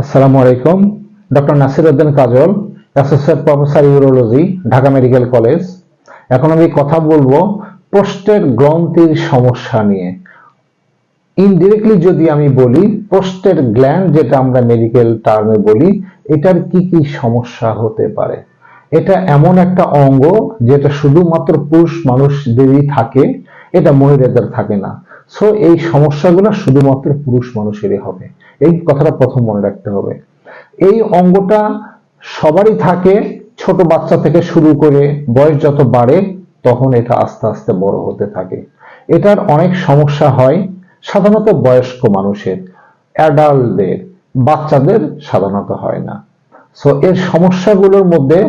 আসসালামু আলাইকুম। Doctor Nasir Uddin Kajol, associate professor urology, Dhaka medical college. এখন আমি কথা বলব প্রোস্টেট গ্রন্থির সমস্যা নিয়ে। ইনডিরেক্টলি যদি আমি বলি প্রোস্টেট গ্ল্যান্ড যেটা আমরা মেডিকেল টার্মে বলি, এটার কি কি সমস্যা হতে পারে? এটা এমন একটা অঙ্গ যেটা শুধুমাত্র পুরুষ মানুষদেরই থাকে, এটা মহিলাদের থাকে না। সো এই সমস্যাগুলো শুধুমাত্র পুরুষ মানুষেরই হবে। এই কথাটা প্রথম মনে রাখতে হবে। এই অঙ্গটা সবারই থাকে, ছোট বাচ্চা থেকে শুরু করে বয়স যত বাড়ে, তখন এটা আস্তে আস্তে বড় হতে থাকে। এটার অনেক সমস্যা হয় সাধারণত বয়স্ক মানুষের। অ্যাডাল্টদের বাচ্চাদের সাধারণত হয় না। সো এর সমস্যাগুলোর মধ্যে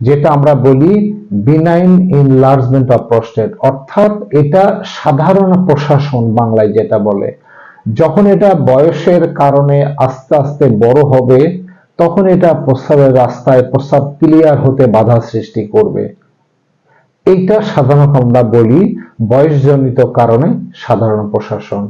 যেটা আমরা বলি বিনাইন ইনলার্জমেন্ট অফ প্রস্টেট অর্থাৎ এটা সাধারণ প্রশাসন বাংলায় যেটা বলে। যখন এটা বয়সের কারণে আস্তে আস্তে বড় হবে, তখন এটা প্রস্রাবের রাস্তায় প্রস্রাব ক্লিয়ার হতে বাধা সৃষ্টি করবে। এইটা সাধারণত আমরা বলি বয়সজনিত কারণে সাধারণ প্রশাসন।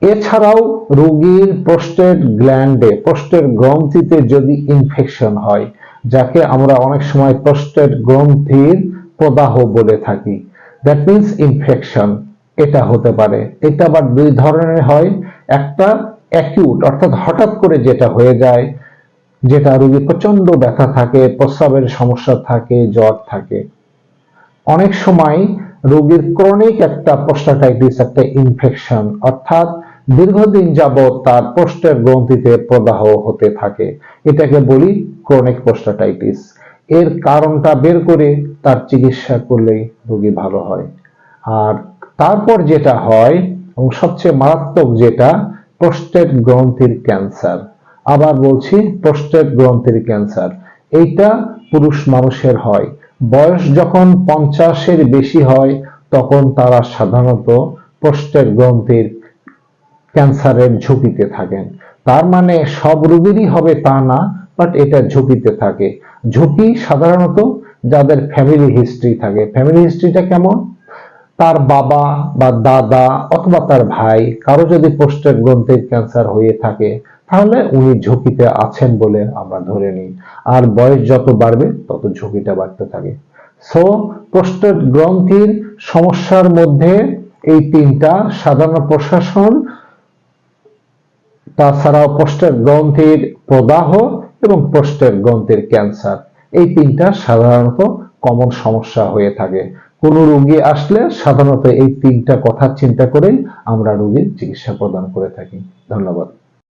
এছাড়াও রোগীর প্রস্টেট গ্ল্যান্ডে প্রস্টেট গ্রন্থিতে যদি ইনফেকশন হয় যাকে আমরা অনেক সময় প্রস্টেট গ্রন্থির প্রদাহ বলে থাকি। দ্যাট মিনস ইনফেকশন এটা হতে পারে। এটা আবার দুই ধরনের হয়। একটা অ্যাকিউট অর্থাৎ হঠাৎ করে যেটা হয়ে যায়, যেটা রোগী প্রচণ্ড ব্যথা থাকে, প্রস্রাবের সমস্যা থাকে, জ্বর থাকে। অনেক সময় রোগীর ক্রনিক একটা প্রস্টাটাইটিস একটা ইনফেকশন অর্থাৎ দীর্ঘদিন যাবৎ তার প্রস্টের গ্রন্থিতে প্রদাহ হতে থাকে। এটাকে বলি ক্রনিক প্রস্টাটাইটিস এর কারণটা বের করে তার চিকিৎসা করলেই রোগী ভালো হয়। আর তারপর যেটা হয়, এবং সবচেয়ে মারাত্মক যেটা প্রস্টেট গ্রন্থির ক্যান্সার। আবার বলছি প্রস্টেট গ্রন্থির ক্যান্সার। এইটা পুরুষ মানুষের হয়। বয়স যখন পঞ্চাশের বেশি হয়, তখন তারা সাধারণত প্রস্টেট গ্রন্থির ক্যান্সারের ঝুঁকিতে থাকেন। তার মানে সব রোগীরই হবে তা না বাট এটা ঝুঁকিতে থাকে। ঝুঁকি সাধারণত যাদের ফ্যামিলি হিস্ট্রি থাকে। ফ্যামিলি হিস্ট্রিটা কেমন? তার বাবা বা দাদা অথবা তার ভাই কারও যদি প্রস্টেট গ্রন্থির ক্যান্সার হয়ে থাকে, তাহলে উনি ঝুঁকিতে আছেন বলে আমরা ধরে নিই। আর বয়স যত বাড়বে, তত ঝুঁকিটা বাড়তে থাকে। সো প্রস্টেট গ্রন্থির সমস্যার মধ্যে এই তিনটা সাধারণ প্রশাসন তাছাড়াও প্রস্টেট গ্রন্থির প্রদাহ এবং প্রস্টেট গ্রন্থির ক্যান্সার। এই তিনটা সাধারণত কমন সমস্যা হয়ে থাকে। কোনো রোগী আসলে সাধারণত এই তিনটা কথা চিন্তা করেই আমরা রোগীর চিকিৎসা প্রদান করে থাকি। ধন্যবাদ।